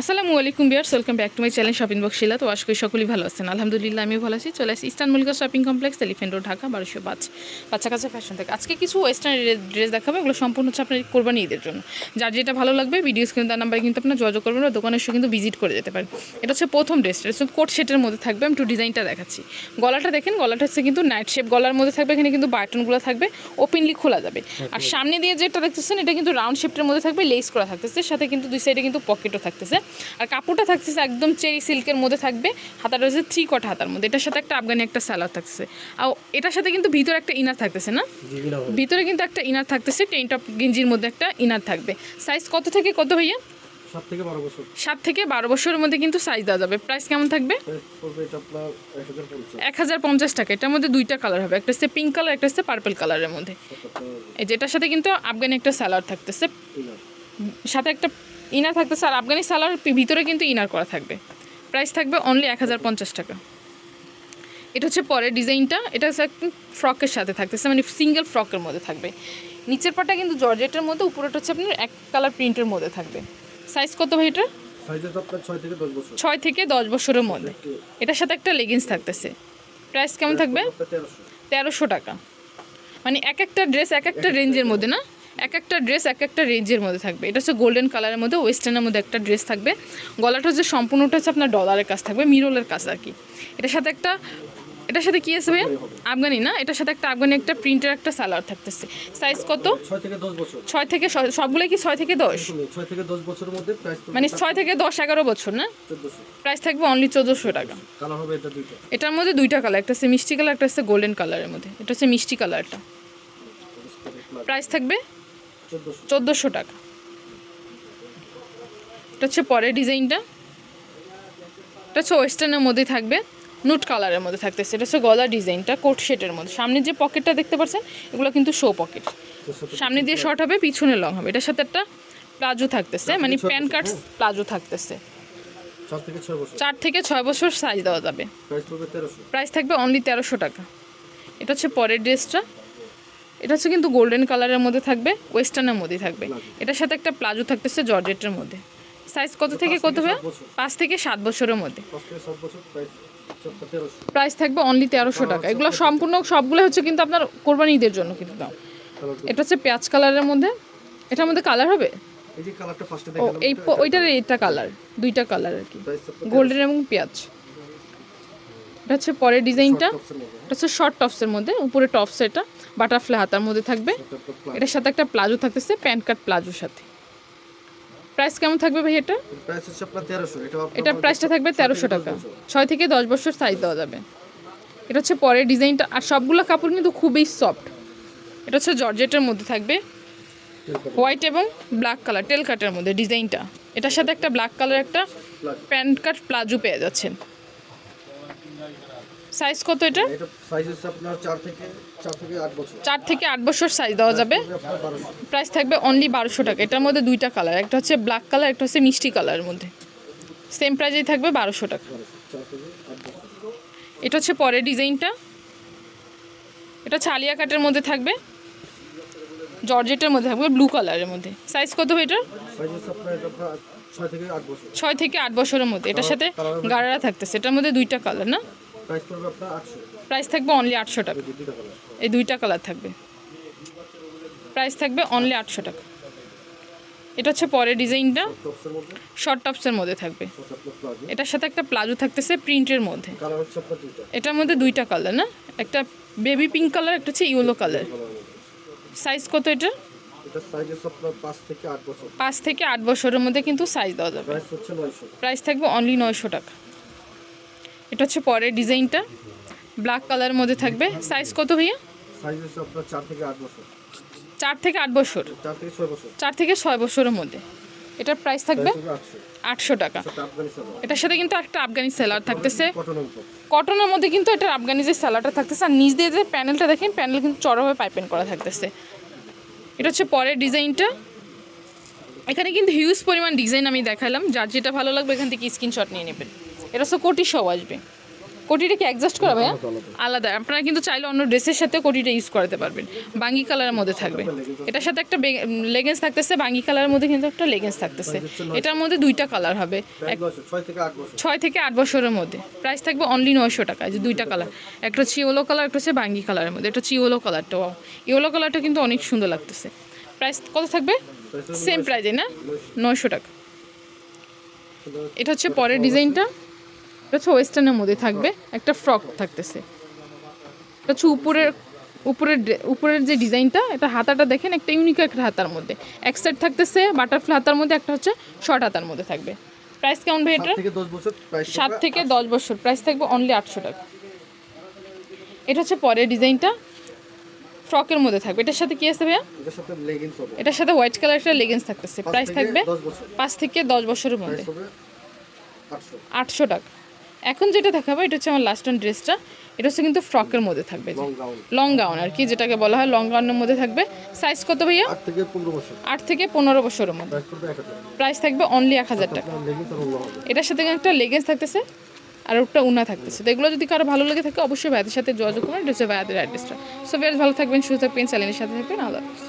আসসালামু আলাইকুম viewers welcome back to my channel shopping box Shila. তো আশা করি সকলেই ভালো আছেন। আলহামদুলিল্লাহ আমিও ভালো আছি। চলে আসি Eastern Mallika Shopping Complex Elephant Road Dhaka বারোশো পাঁচ বাচ্চা কাছে ফ্যাশন থেকে। আজকে কিছু ওয়েস্টার্ন ড্রেস দেখাবো এগুলো সম্পূর্ণ হচ্ছে আপনার কোরবানি ঈদের জন্য। যার যেটা ভালো লাগবে ভিডিও স্ক্রিন তার নাম্বারে কিন্তু আপনার যোগাযোগ করবেন বা দোকানে এসে কিন্তু ভিজিট করে যেতে পারেন। এটা হচ্ছে প্রথম ড্রেস এটা হচ্ছে কোট সেটের মধ্যে থাকবে। আমি একটু ডিজাইনটা দেখাচ্ছি। গলাটা দেখেন গলাটা হচ্ছে কিন্তু নাইট শেপ গলার মধ্যে থাকবে এখানে কিন্তু বাটনগুলো থাকবে ওপেনলি খোলা যাবে। আর সামনে দিয়ে যেটা দেখতেছেন এটা কিন্তু রাউন্ড শেপের মধ্যে থাকবে লেস করা থাকতেছে সাথে কিন্তু দুই সাইডে কিন্তু পকেটও থাকতেছে। আর কাপড়টা থাকতেছে একদম চেরি সিল্কের মধ্যে থাকবে। হাতাটা হচ্ছে থ্রি কট হাতার মধ্যে। এটার সাথে একটা আফগানি একটা স্যালাড থাকতেছে। আর এটার সাথে কিন্তু ভিতরে একটা ইনার থাকতেছে না? ভিতরে কিন্তু একটা ইনার থাকতেছে টেন টপ গেঞ্জির মধ্যে একটা ইনার থাকবে। সাইজ কত থেকে কত ভাইয়া? সাত থেকে বারো বছরের মধ্যে কিন্তু সাইজ দেওয়া যাবে। প্রাইস কেমন থাকবে? এক হাজার পঞ্চাশ। টাকা। এটার মধ্যে দুইটা কালার হবে। একটা হচ্ছে পিঙ্ক কালার একটা হচ্ছে পার্পল কালারের মধ্যে। যেটার সাথে কিন্তু আফগানি একটা স্যালাড থাকতেছে। সাথে একটা ইনার থাকতেছে আর আফগানি সালার ভিতরে কিন্তু ইনার করা থাকবে। প্রাইস থাকবে অনলি এক হাজার পঞ্চাশ টাকা। এটা হচ্ছে পরের ডিজাইনটা এটা হচ্ছে ফ্রকের সাথে থাকতেছে মানে সিঙ্গেল ফ্রকের মধ্যে থাকবে। নিচের পাটা কিন্তু জর্জেটের মধ্যে উপরেটা হচ্ছে আপনার এক কালার প্রিন্টের মধ্যে থাকবে। সাইজ কত ভাই এটা ছয় থেকে দশ বছরের মধ্যে। এটার সাথে একটা লেগিংস থাকতেছে। প্রাইস কেমন থাকবে? তেরোশো। টাকা। মানে এক একটা ড্রেস এক একটা রেঞ্জের মধ্যে না? এক একটা ড্রেস এক একটা রেঞ্জের মধ্যে থাকবে। এটা হচ্ছে গোল্ডেন কালারের মধ্যে ওয়েস্টার্নের মধ্যে একটা ড্রেস থাকবে। গলাটা হচ্ছে সম্পূর্ণটা হচ্ছে আপনার ডলারের কাজ থাকবে মিরলের কাজ আর কি। এটার সাথে একটা এটার সাথে কি ভাইয়া? আফগানি না? এটার সাথে একটা আফগানি একটা প্রিন্টের একটা সালোয়ার থাকতেছে। সাইজ কত? ছয় থেকে সবগুলোই কি ছয় থেকে দশ? ছয় থেকে দশ বছরের মধ্যে মানে ছয় থেকে দশ এগারো বছর না? প্রাইস থাকবে অনলি চোদ্দোশো টাকা। এটার মধ্যে দুইটা কালার একটা হচ্ছে মিষ্টি কালার একটা হচ্ছে গোল্ডেন কালারের মধ্যে। এটা হচ্ছে মিষ্টি কালারটা প্রাইস থাকবে চোদ্দোশো। টাকা। এটা হচ্ছে পরের ডিজাইনটা। এটা হচ্ছে ওয়েস্টার্নের মধ্যে থাকবে নুট কালারের মধ্যে থাকতেছে। এটা হচ্ছে গলা ডিজাইনটা কোট শেটের মধ্যে। সামনে যে পকেটটা দেখতে পাচ্ছেন এগুলো কিন্তু শো পকেট সামনে দিয়ে শর্ট হবে পিছনে লং হবে। এটার সাথে একটা প্লাজো থাকতেছে মানে প্যান কার্ড প্লাজো থাকতেছে। চার থেকে ছয় বছর। সাইজ দেওয়া যাবে। প্রাইস থাকবে অনলি তেরোশো টাকা। এটা হচ্ছে পরের ড্রেসটা এটা হচ্ছে কিন্তু গোল্ডেন কালারের মধ্যে থাকবে ওয়েস্টার্নের মধ্যেই থাকবে। এটার সাথে একটা প্লাজো থাকতেছে জর্জেটের মধ্যে। সাইজ কত থেকে কত হবে পাঁচ থেকে সাত বছরের মধ্যে। প্রাইস থাকবে অনলি তেরোশো টাকা। এগুলো সম্পূর্ণ সবগুলো হচ্ছে কিন্তু আপনার কোরবানি ঈদের জন্য কিন্তু। দাম এটা হচ্ছে পেঁয়াজ কালারের মধ্যে। এটার মধ্যে কালার হবে? এই ওইটার এইটা কালার দুইটা কালার আর কি। গোল্ডেন এবং পেঁয়াজ। এটা হচ্ছে পরের ডিজাইনটা। এটা হচ্ছে শর্ট টপসের মধ্যে উপরে টপস এটা বাটারফ্লাই হাতার মধ্যে থাকবে। এটার সাথে একটা প্লাজো থাকতেছে প্যান্ট কাট প্লাজোর সাথে। প্রাইস কেমন থাকবে ভাই এটা? এটা প্রাইসটা থাকবে তেরোশো টাকা। ছয় থেকে দশ বছর সাইজ দেওয়া যাবে। এটা হচ্ছে পরের ডিজাইনটা আর সবগুলো কাপড় কিন্তু খুবই সফট এটা হচ্ছে জর্জেটের মধ্যে থাকবে। হোয়াইট এবং ব্ল্যাক কালার টেল কাটের মধ্যে ডিজাইনটা। এটার সাথে একটা ব্ল্যাক কালার একটা প্যান্ট কাট প্লাজো পেয়ে যাচ্ছেন। সাইজ কত এটা? এটা সাইজ হচ্ছে আপনার চার থেকে চার থেকে আট বছর। চার থেকে আট বছর সাইজ দেওয়া যাবে? প্রাইস থাকবে অনলি বারোশো টাকা। এটার মধ্যে দুইটা কালার একটা হচ্ছে ব্ল্যাক কালার একটা হচ্ছে মিষ্টি কালারের মধ্যে। সেম প্রাইজেই থাকবে বারোশো টাকা। এটা হচ্ছে পরের ডিজাইনটা। এটা ছালিয়া কাটের মধ্যে থাকবে। জর্জেটের মধ্যে থাকবে ব্লু কালারের মধ্যে। সাইজ কত হবে এটার? ছয় থেকে আট বছরের মধ্যে। এটার সাথে গাড়ারা থাকতেছে। এটার মধ্যে দুইটা কালার না? প্রাইস পড়বে আপনার আটশো। প্রাইস থাকবে অনলি আটশো টাকা। এই দুইটা কালার থাকবে। প্রাইস থাকবে অনলি আটশো টাকা। এটা হচ্ছে পরের ডিজাইনটা। শর্ট টপসের মধ্যে? থাকবে। এটার সাথে একটা প্লাজো থাকতেছে প্রিন্টের মধ্যে। এটার মধ্যে দুইটা কালার না? একটা বেবি পিঙ্ক কালার একটা হচ্ছে ইয়েলো কালার সাইজ কত এটা পাঁচ থেকে আট বছরের মধ্যে কিন্তু সাইজ দেওয়া যাবে। প্রাইস থাকবে অনলি নয়শো টাকা। এটা হচ্ছে পরের ডিজাইনটা। ব্ল্যাক কালারের মধ্যে থাকবে। সাইজ কত ভাইয়া? সাইজ হচ্ছে আপনার চার থেকে আট বছর। চার থেকে ছয় বছরের মধ্যে। এটার প্রাইস থাকবে আটশো। টাকা। এটার সাথে কিন্তু একটা আফগানি স্যালাড থাকতেছে। কটনের মধ্যে কিন্তু এটা আফগানি যে স্যালাডটা থাকতেছে আর নিচ দিয়ে যে প্যানেলটা দেখেন প্যানেল কিন্তু চড়াভাবে পাইপেন করা থাকতেছে। এটা হচ্ছে পরের ডিজাইনটা। এখানে কিন্তু হিউজ পরিমাণ ডিজাইন আমি দেখালাম। যার যেটা ভালো লাগবে এখান থেকে স্ক্রিনশট নিয়ে নেবেন। এটা হচ্ছে কোটি সব আসবে। কোটিটা কি অ্যাডজাস্ট করা ভাইয়া? আলাদা আপনারা কিন্তু চাইলে অন্য ড্রেসের সাথে কোটিটা ইউজ করাতে পারবেন। বাঙ্গি কালারের মধ্যে থাকবে। এটার সাথে একটা লেগেন্স থাকতেছে বাঙ্গি কালারের মধ্যে কিন্তু একটা লেগেন্স থাকতেছে। এটার মধ্যে দুইটা কালার হবে। ছয় থেকে আট বছর। ছয় থেকে আট বছরের মধ্যে। প্রাইস থাকবে অনলি নয়শো টাকা যে দুইটা কালার একটা হচ্ছে ইয়েলো কালার একটা হচ্ছে বাঙ্গি কালারের মধ্যে। এটা হচ্ছে ইয়েলো কালারটা ইয়েলো কালারটা কিন্তু অনেক সুন্দর লাগতেছে। প্রাইস কত থাকবে? সেম প্রাইজে না? নয়শো। টাকা। এটা হচ্ছে পরের ডিজাইনটা এটা হচ্ছে ওয়েস্টার্নের মধ্যে থাকবে। একটা ফ্রক থাকতেছে। এটা হচ্ছে উপরের উপরের উপরের যে ডিজাইনটা এটা হাতাটা দেখেন একটা ইউনিক একটা হাতার মধ্যে। এক সাইড থাকতেছে বাটারফ্লাই হাতার মধ্যে একটা হচ্ছে শর্ট হাতার মধ্যে থাকবে। প্রাইস কেমন ভাই এটা সাত থেকে দশ বছর প্রাইস থাকবে অনলি আটশো টাকা। এটা হচ্ছে পরের ডিজাইনটা ফ্রকের মধ্যে থাকবে। এটার সাথে কি আছে ভাইয়া? এটার সাথে লেগিংস হবে। এটার সাথে হোয়াইট কালার একটা লেগেন্স থাকতেছে। প্রাইস থাকবে পাঁচ থেকে দশ বছরের মধ্যে। আটশো টাকা। এখন যেটা দেখাবো এটা হচ্ছে আমার লাস্ট অন ড্রেসটা এটা হচ্ছে কিন্তু ফ্রকের মধ্যে থাকবে লং গাউন আর কি যেটাকে বলা হয় লং গাউনের মধ্যে থাকবে। সাইজ কত ভাইয়া? আট থেকে পনেরো বছরের মধ্যে। প্রাইস থাকবে অনলি এক হাজার টাকা। এটার সাথে একটা লেগেন্স থাকতেছে আর একটা উনা থাকতেছে। তো এগুলো যদি কারও ভালো লেগে থাকে অবশ্যই ভাইদের সাথে যোগাযোগ করুন। এটা হচ্ছে ভাইদের অ্যাড্রেসটা সো ভালো থাকবেন সুস্থ থাকবেন চ্যানেলের সাথে থাকবেন। আল্লাহ হাফেজ।